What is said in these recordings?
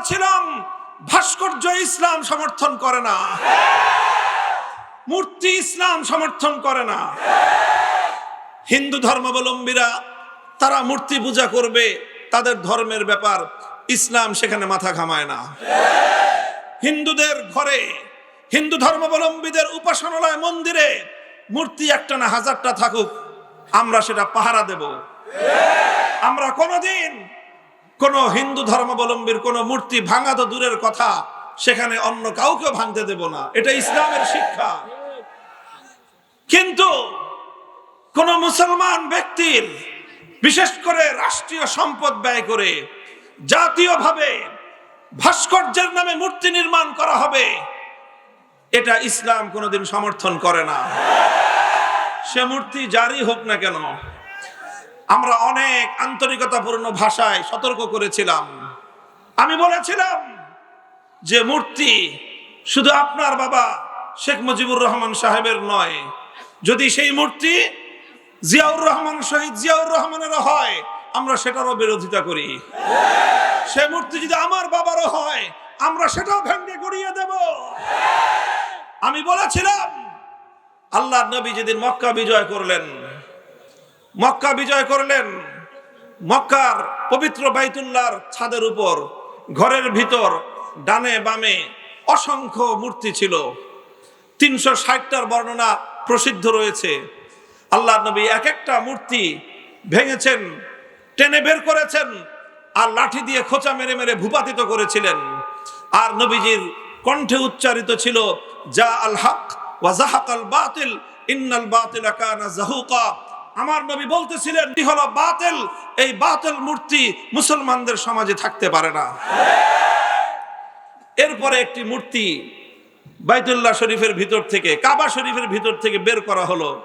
বলেছিলাম ভাস্কর্য ইসলাম সমর্থন করে না। মূর্তি ইসলাম সমর্থন করে না। হিন্দু ধর্মাবলম্বীরা তারা মূর্তি পূজা করবে, তাদের ধর্মের ব্যাপার ইসলাম সেখানে মাথা ঘামায় না। হিন্দুদের ঘরে, হিন্দু ধর্মাবলম্বীদের উপাসনালয় মন্দিরে মূর্তি একটা না হাজারটা থাকুক, আমরা সেটা পাহারা দেব। আমরা কোনোদিন কোন হিন্দু ধর্মাবলম্বীর কোন মূর্তি ভাঙা তো দূরের কথা, সেখানে অন্য কাউকে ভাঙতে দেব না। এটা ইসলামের শিক্ষা। কিন্তু কোন মুসলমান ব্যক্তির, বিশেষ করে রাষ্ট্রীয় সম্পদ ব্যয় করে, জাতীয়ভাবে ভাস্কর্যের নামে মূর্তি নির্মাণ করা হবে, এটা ইসলাম কোনোদিন সমর্থন করে না। সে মূর্তি জারি হোক না কেন আমরা অনেক আন্তরিকতাপূর্ণ ভাষায় সতর্ক করেছিলাম। আমি বলেছিলাম যে মূর্তি শুধু আপনার বাবা শেখ মুজিবুর রহমান সাহেবের নয়, যদি সেই মূর্তি জিয়াউর রহমান শহীদ জিয়াউর রহমানের হয়, আমরা সেটারও বিরোধিতা করি। সে মূর্তি যদি আমার বাবারও হয়, আমরা সেটাও ভেঙে গড়িয়ে দেব। আমি বলেছিলাম আল্লাহ নবী যেদিন মক্কা বিজয় করলেন মক্কা বিজয় করলেন। মক্কার পবিত্র বাইতুল্লার ছাদের উপর, ঘরের ভিতর, ডানে বামে অসংখ্য মূর্তি ছিল। তিনশো ষাটটার বর্ণনা প্রসিদ্ধ রয়েছে। আল্লাহ নবী এক একটা মূর্তি ভেঙেছেন, টেনে বের করেছেন আর লাঠি দিয়ে খোঁচা মেরে মেরে ভূপাতিত করেছিলেন। আর নবীজির কণ্ঠে উচ্চারিত ছিল, যা আল হক ওয়া জাহাক আল বাতিল, ইন্নাল বাতিল কানা জাহুকা আমার নবী বলতেছিলেন এটি হলো বাতিল। এই বাতিল মূর্তি মুসলমানদের সমাজে থাকতে পারে না। এরপরে একটি মূর্তি বাইতুল্লাহ শরীফের ভিতর থেকে, কাবা শরীফের ভিতর থেকে বের করা হলো।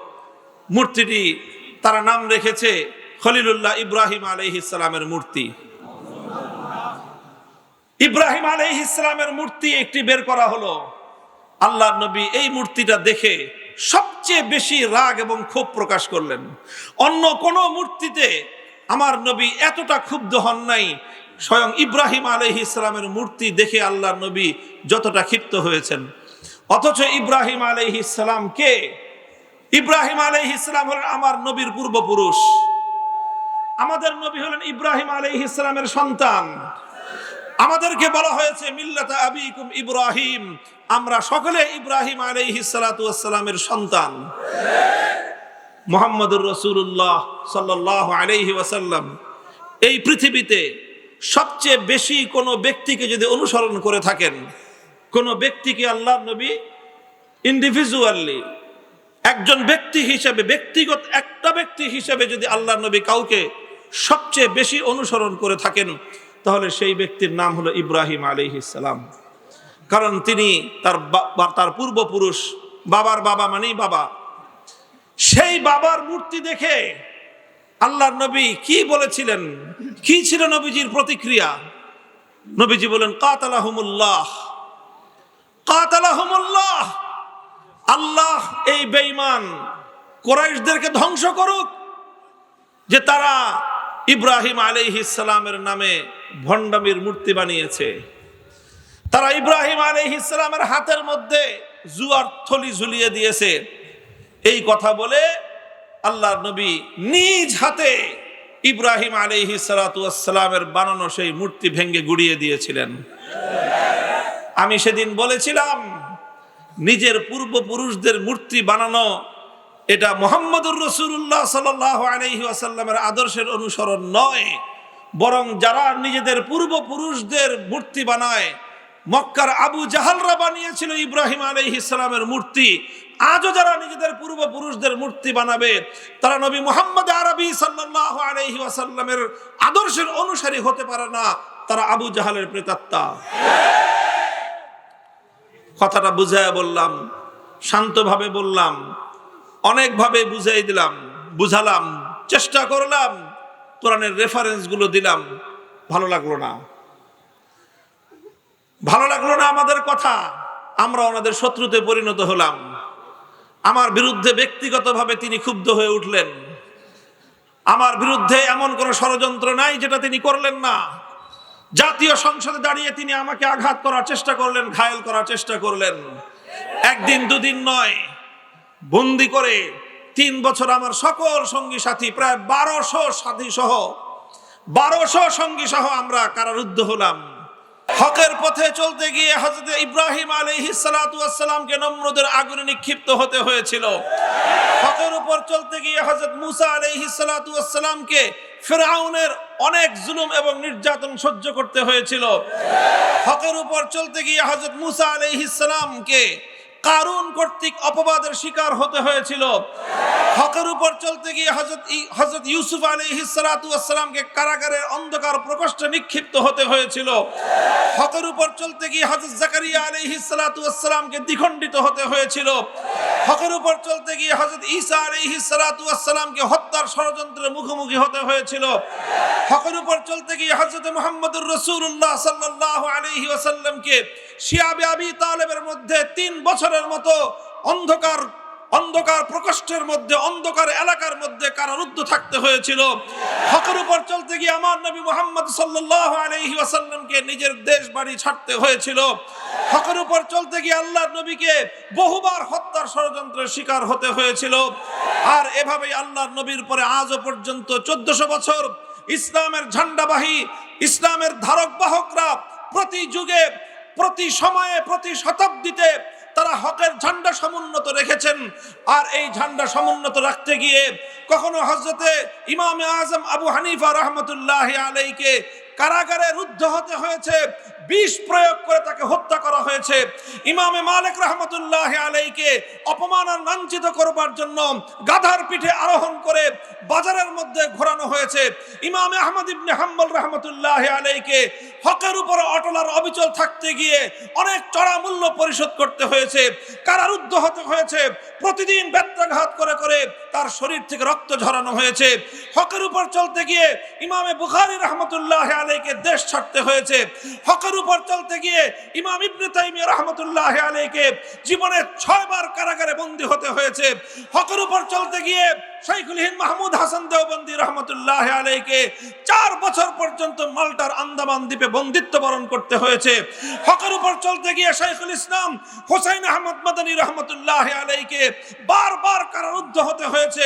মূর্তিটি তারা নাম রেখেছে খলিলুল্লাহ ইব্রাহিম আলহিসের মূর্তি। ইব্রাহিম আলহিসের মূর্তি একটি বের করা হলো। আল্লাহ নবী এই মূর্তিটা দেখে সবচেয়ে বেশি রাগ এবং ক্ষোভ প্রকাশ করলেন। অন্য কোন মূর্তিতে আমার নবী এতটা ক্ষুব্ধ হন নাই। স্বয়ং ইব্রাহিম আলহি ইসলামের মূর্তি দেখে আল্লাহ নবী যতটা ক্ষিপ্ত হয়েছেন। অথচ ইব্রাহিম আলহি ইসলাম কে ইব্রাহিম আলহি ইসলাম হলেন আমার নবীর পূর্বপুরুষ। আমাদের নবী হলেন ইব্রাহিম আলহি ইসলামের সন্তান। আমাদেরকে বলা হয়েছে, মিল্লাতা আবিকুম ইব্রাহিম। আমরা সকলে ইব্রাহিম আলাইহি সালামের সন্তান। মোহাম্মদুর রসুল্লাহ সাল্লাহ আলাইহি ওয়াসাল্লাম। এই পৃথিবীতে সবচেয়ে বেশি কোনো ব্যক্তিকে যদি অনুসরণ করে থাকেন, কোনো ব্যক্তিকে আল্লাহ নবী ইন্ডিভিজুয়ালি একজন ব্যক্তি হিসেবে, ব্যক্তিগত একটা ব্যক্তি হিসেবে যদি আল্লাহ নবী কাউকে সবচেয়ে বেশি অনুসরণ করে থাকেন তাহলে সেই ব্যক্তির নাম হলো ইব্রাহিম আলিহিসাল্লাম কারণ তিনি তার তার পূর্বপুরুষ, বাবার বাবা মানেই বাবা। সেই বাবার মূর্তি দেখে আল্লাহ নবী কি বলেছিলেন? কি ছিল নবীজির প্রতিক্রিয়া? নবীজি বলেন, কাতালাহুমুল্লাহ কাতালাহুমুল্লাহ, আল্লাহ এই বেঈমান কোরাইশদেরকে ধ্বংস করুক, যে তারা ইব্রাহিম আলাইহিসসালামের নামে ভণ্ডামির মূর্তি বানিয়েছে। তারা ইব্রাহিম আলাইহিসসালামের হাতের মধ্যে জুয়ার থলি ঝুলিয়ে দিয়েছে। এই কথা বলে আল্লাহর নবী নিজ হাতে ইব্রাহিম আলাইহি সালামের বানানো সেই মূর্তি ভেঙ্গে গুড়িয়ে দিয়েছিলেন। আমি সেদিন বলেছিলাম, নিজের পূর্বপুরুষদের মূর্তি বানানো এটা মোহাম্মদুর রসুল্লাহ সাল আলহি আসাল্লামের আদর্শের অনুসরণ নয়। বরং যারা নিজেদের পূর্বপুরুষদের মূর্তি বানায়, মক্কার আবু জাহালরা বানিয়েছিল ইব্রাহিম আলহি ইসলামের মূর্তি, আজও যারা নিজেদের পূর্বপুরুষদের মূর্তি বানাবে, তারা নবী মোহাম্মদ আরবি সাল্লাহ আলহি আসাল্লামের আদর্শের অনুসারী হতে পারে না, তারা আবু জাহালের প্রেতাত্মা। কথাটা বুঝায় বললাম, শান্তভাবে বললাম অনেকভাবে বুঝাই দিলাম, বুঝালাম, চেষ্টা করলাম, কোরআনের রেফারেন্সগুলো দিলাম, ভালো লাগল না। ভালো লাগল না আমাদের কথা, আমরা ওনাদের শত্রুতে পরিণত হলাম। আমার বিরুদ্ধে ব্যক্তিগতভাবে তিনি ক্ষুব্ধ হয়ে উঠলেন। আমার বিরুদ্ধে এমন কোন ষড়যন্ত্র নাই যেটা তিনি করলেন না। জাতীয় সংসদে দাঁড়িয়ে তিনি আমাকে আঘাত করার চেষ্টা করলেন, ঘায়েল করার চেষ্টা করলেন। একদিন দুদিন নয় বন্দি করে তিন বছর আমার সকল সঙ্গী সাথী, প্রায় বারোশো সাথী সহ, বারোশো সঙ্গী সহ আমরা কারারুদ্ধ হলাম। হকের পথে চলতে গিয়ে হজরত ইব্রাহিম আলহিসালামকে নম্রদের আগুনে নিক্ষিপ্ত হতে হয়েছিল। হকের উপর চলতে গিয়ে হজরত মুসা আলহিসালামকে ফেরাউনের অনেক জুলুম এবং নির্যাতন সহ্য করতে হয়েছিল। হকের উপর চলতে গিয়ে হজরত মুসা আলহিসামকে কারুন কর্তৃক অপবাদের শিকার হতে হয়েছিল। হকের উপর চলতে গিয়ে হজরত হজরত ইউসুফ আলী হিসালাতামকে কারাগারের অন্ধকার প্রকোষ্ঠে নিক্ষিপ্ত হতে হয়েছিল। হকের উপর চলতে গিয়ে হজরত জাকারিয়া আলী হিসালাতামকে দ্বিখণ্ডিত হতে হয়েছিল। হকের উপর চলতে গিয়ে হজরত ঈসা আলী হিসালাতামকে হত্যার ষড়যন্ত্রের মুখোমুখি হতে হয়েছিল। হকের উপর চলতে গিয়ে হজরত মোহাম্মদুর রসুল্লাহ সাল্লাহ আলহি ওসাল্লামকে শিয়াবে আবি তালেবের মধ্যে তিন বছরের মতো অন্ধকার অন্ধকার প্রকোষ্ঠের মধ্যে, অন্ধকার এলাকার মধ্যে কারারুদ্ধ থাকতে হয়েছিল। হকের উপর চলতে গিয়ে আমার নবী মোহাম্মদ সাল্লাহ আলহি ওয়াসাল্লামকে নিজের দেশ বাড়ি ছাড়তে হয়েছিল। হকের উপর চলতে গিয়ে আল্লাহ নবীকে বহুবার হত্যার ষড়যন্ত্রের শিকার হতে হয়েছিল। আর এভাবেই আল্লাহ নবীর পরে আজও পর্যন্ত চোদ্দশো বছর ইসলামের ঝান্ডাবাহী, ইসলামের ধারক বাহকরা প্রতি যুগে প্রতি সময়ে, প্রতি শতাব্দীতে তারা হকের ঝান্ডা সমুন্নত রেখেছেন। আর এই ঝান্ডা সমুন্নত রাখতে গিয়ে কখনো হজরতে ইমাম আজম আবু হানিফা রহমতুল্লাহ আলাইকে কারাগারে রুদ্ধ হতে হয়েছে, বিষ প্রয়োগ করে তাকে হত্যা করা হয়েছে। ইমামে মালিক রহমতুল্লাহ আলাইকে অপমান আর লাঞ্ছিত করবার জন্য গাধার পিঠে আরোহণ করে বাজারের মধ্যে ঘোরানো হয়েছে। ইমামে আহমদ ইবনে হাম্বল রহমতুল্লাহ আলাইকে হকের উপর অটলার অবিচল থাকতে গিয়ে অনেক চড়া মূল্য পরিশোধ করতে হয়েছে। কারারুদ্ধ হতে হয়েছে, প্রতিদিন ব্যত্রাঘাত করে করে তার শরীর থেকে রক্ত ঝরানো হয়েছে। হকের উপর চলতে গিয়ে ইমামে বুখারি রহমতুল্লাহ আলাইকে দেশ ছাড়তে হয়েছে। হকের উপর চলতে গিয়ে ইমাম ইবনে তাইমিয়া রহমতুল্লাহ আলাইকে জীবনে ছয়বার কারাগারে বন্দী হতে হয়েছে। হকের উপর চলতে গিয়ে শাইখুল মাহমুদ হাসান দেওবন্দি রহমতুল্লাহ আলাইকে চার বছর পর্যন্ত মাল্টার আন্দামান দ্বীপে বন্দিত্ব বরণ করতে হয়েছে। হকের উপর চলতে গিয়ে শাইখুল ইসলাম হোসাইন আহমদ মাদানী রহমতুল্লাহ আলাইকে বারবার কারারুদ্ধ হতে হয়েছে।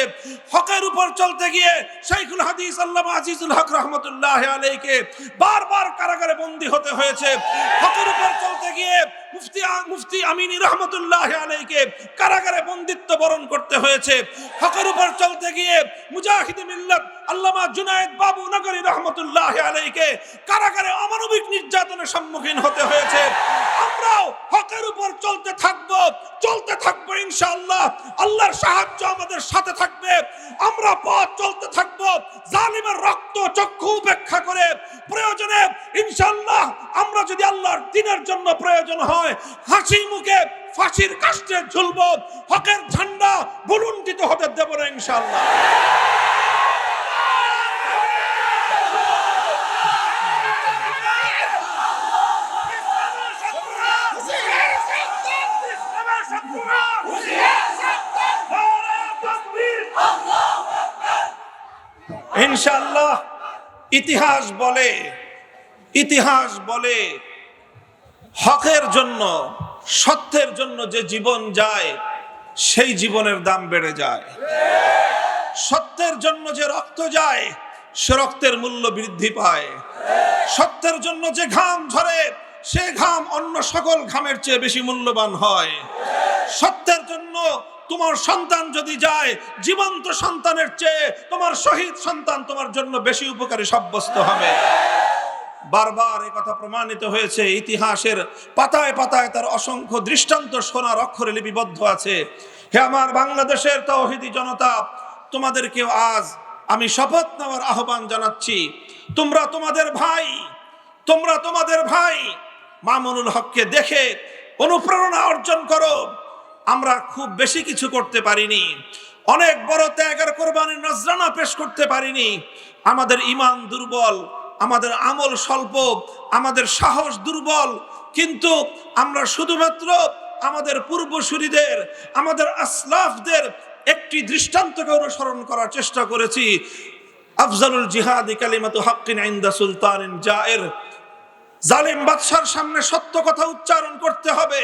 হকের উপর চলতে গিয়ে শাইখুল হাদিস আল্লাহ আজিজুল হক রহমতুল্লাহ আলাইকে বারবার কারাগারে বন্দী হতে হয়েছে। হকের উপর চলতে গিয়ে মুফতি মুফতি আমিনী রহমতুল্লাহ আলাইকে কারাগারে বন্দিত্ব বরণ করতে হয়েছে। হকের উপর চলতে গিয়ে মুজাহিদ মিল্লাত আল্লামা জুনায়েদ বাবু নগরী রহমতুল্লাহ আলাইকে কারাগারে অমানবিক নির্যাতনের সম্মুখীন হতে হয়েছে। আমরাও হকের উপর চলতে থাকব, চলতে থাকব ইনশাআল্লাহ। আল্লাহর সাহায্য আমাদের সাথে থাকবে। আমরা পথ চলতে থাকব জালিমের রক্ত চক্ষু উপেক্ষা করে প্রয়োজনে ইনশাআল্লাহ আমরা যদি আল্লাহর দিনের জন্য প্রয়োজন হয় হাসি মুখে ফাঁসির কাষ্টে ঝুলব হকের ঝান্ডা বুলুন্টিত হতে দেব না ইনশাল্লাহ ইনশাআল্লাহ, ইতিহাস বলে ইতিহাস বলে হকের জন্য সত্যের জন্য যে জীবন যায়, সেই জীবনের দাম বেড়ে যায়। সত্যের জন্য যে রক্ত যায়, সে রক্তের মূল্য বৃদ্ধি পায়। সত্যের জন্য যে ঘাম ঝরে, সে ঘাম অন্য সকল ঘামের চেয়ে বেশি মূল্যবান হয়। সত্যের জন্য তোমার সন্তান যদি যায়, জীবন্ত সন্তানের চেয়ে তোমার শহীদ সন্তান তোমার জন্য বেশি উপকারী সাব্যস্ত হবে। বারবার এই কথা প্রমাণিত হয়েছে। ইতিহাসের পাতায় পাতায় তার অসংখ্য দৃষ্টান্ত সোনার অক্ষরে লিপিবদ্ধ আছে। হে আমার বাংলাদেশের তৌহিদি জনতা, তোমাদেরকেও আজ আমি শপথ নেওয়ার আহ্বান জানাচ্ছি। তোমরা তোমাদের ভাই, তোমরা তোমাদের ভাই মামুনুল হককে দেখে অনুপ্রেরণা অর্জন করো। আমরা খুব বেশি কিছু করতে পারিনি। অনেক বড় ত্যাগের কোরবানির নজরানা পেশ করতে পারিনি। আমাদের ইমান দুর্বল আমাদের আমল স্বল্প, আমাদের সাহস দুর্বল, কিন্তু আমরা শুধুমাত্র আমাদের পূর্বসূরিদের, আমাদের আসলাফদের একটি দৃষ্টান্তকে অনুসরণ করার চেষ্টা করেছি। আফজালুল জিহাদি কালিমাতু হাক্কিন ইনদা সুলতানিন জায়ের। জালিম বাদশার সামনে সত্য কথা উচ্চারণ করতে হবে।